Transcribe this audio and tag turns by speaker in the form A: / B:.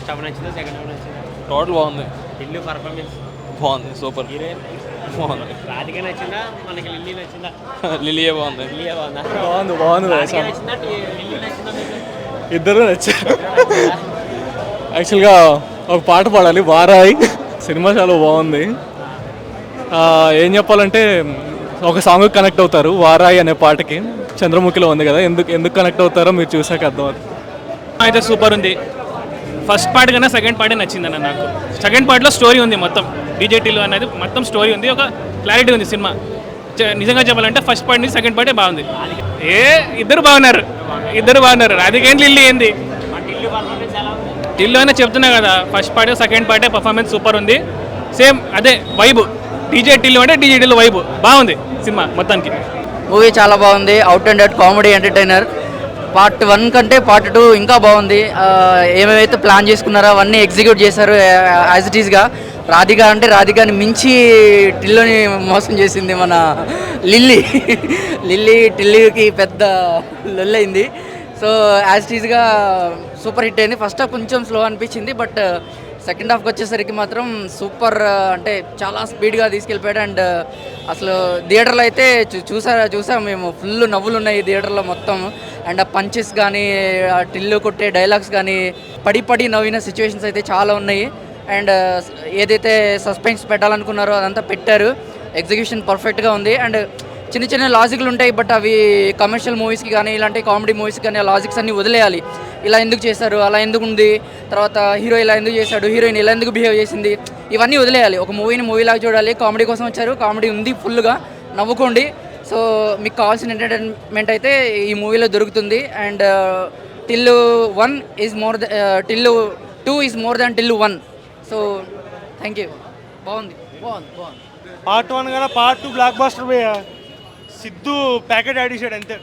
A: First half నచ్చిందా? Second half నచ్చిందా?
B: Total బాగుంది.
A: ఇల్లు పర్ఫార్మెన్స్
B: బాగుంది సూపర్
A: హీరోయిన్
B: బాగుంది.
A: రాధిక నచ్చిందా? మనకి లిల్లీ నచ్చిందా?
B: లిలియే బాగుంది?
A: లిల్లీ బాగుందా?
C: బాగుంది బాగుంది
A: రాధిక నచ్చిందా? టి- లిల్లీ నచ్చిందా
C: ఇద్దరు నచ్చారు. యాక్చువల్గా ఒక పాట పాడాలి వారాయి. సినిమా చాలా బాగుంది. ఆ, ఏం చెప్పాలంటే ఒక సాంగ్ కనెక్ట్ అవుతారు వారాయి అనే పాటకి. చంద్రముఖిలో ఉంది కదా ఎందుకు ఎందుకు కనెక్ట్ అవుతారో మీరు చూసాక అర్థం అవుతుంది
D: అయితే సూపర్ ఉంది. ఫస్ట్ పార్ట్ కన్నా సెకండ్ పార్టే నచ్చింది అన్న నాకు సెకండ్ పార్ట్లో స్టోరీ ఉంది మొత్తం. డీజేటీలో అనేది మొత్తం స్టోరీ ఉంది. ఒక క్లారిటీ ఉంది సినిమా. నిజంగా చెప్పాలంటే ఫస్ట్ పార్ట్ నుంచి సెకండ్ పార్టే బాగుంది. ఏ ఇద్దరు బాగున్నారు. ఇద్దరు బాగున్నారు. రాధికేం లిల్లీ ఏంది?
A: ఇల్లు
D: టిల్లు అయినా చెప్తున్నా కదా ఫస్ట్ పార్ట్ సెకండ్ పార్టే పర్ఫార్మెన్స్ సూపర్ ఉంది. సేమ్ అదే వైబ్ డీజే టిల్లు అంటే డీజే టిల్లు వైబ్ బాగుంది సినిమా మొత్తానికి.
E: మూవీ చాలా బాగుంది. Out and out comedy entertainer part one కంటే పార్ట్ టూ ఇంకా బాగుంది. ఏమేమైతే ప్లాన్ చేసుకున్నారో అవన్నీ ఎగ్జిక్యూట్ చేశారు యాజ్ ఇట్ ఈస్గా రాధిక అంటే రాధికాని మించి టిల్లోని మోసం చేసింది మన లిల్లీ. లిల్లీ టిల్లీకి పెద్ద లొల్లైంది సో యాజ్ ఇట్ ఈస్గా సూపర్ హిట్ అయింది. ఫస్ట్ కొంచెం స్లో అనిపించింది బట్ సెకండ్ హాఫ్కి వచ్చేసరికి మాత్రం సూపర్ అంటే చాలా స్పీడ్గా తీసుకెళ్ళిపోయాడు. అండ్ అసలు థియేటర్లో అయితే చూ- చూసా చూసాం మేము. ఫుల్ నవ్వులు ఉన్నాయి థియేటర్లో మొత్తం. అండ్ ఆ పంచెస్ కానీ ఆ టిల్లు కొట్టే డైలాగ్స్ కానీ పడి పడి నవ్విన సిచ్యువేషన్స్ అయితే చాలా ఉన్నాయి. అండ్ ఏదైతే సస్పెన్స్ పెట్టాలనుకున్నారో అదంతా పెట్టారు. ఎగ్జిక్యూషన్ పర్ఫెక్ట్గా ఉంది. అండ్ చిన్న చిన్న లాజిక్లు ఉంటాయి బట్ అవి కమర్షియల్ మూవీస్కి కానీ ఇలాంటి కామెడీ మూవీస్కి కానీ ఆ లాజిక్స్ అన్ని వదిలేయాలి. ఇలా ఎందుకు చేశారు అలా ఎందుకు ఉంది తర్వాత హీరో ఇలా ఎందుకు చేశాడు హీరోయిన్ ఇలా ఎందుకు బిహేవ్ చేసింది ఇవన్నీ వదిలేయాలి. ఒక మూవీని మూవీలాగా చూడాలి కామెడీ కోసం వచ్చారు కామెడీ ఉంది ఫుల్గా నవ్వుకోండి. సో మీకు కావాల్సిన ఎంటర్టైన్మెంట్ అయితే ఈ మూవీలో దొరుకుతుంది. And Tillu one is more the Tillu two is more than Till one so thank you బాగుంది బాగుంది బాగుంది.
F: పార్ట్ వన్ కదా పార్ట్ టూ బ్లాక్ బాస్టర్ పోయా? సిద్ధు ప్యాకెట్ ఆడిసాడు అంతే.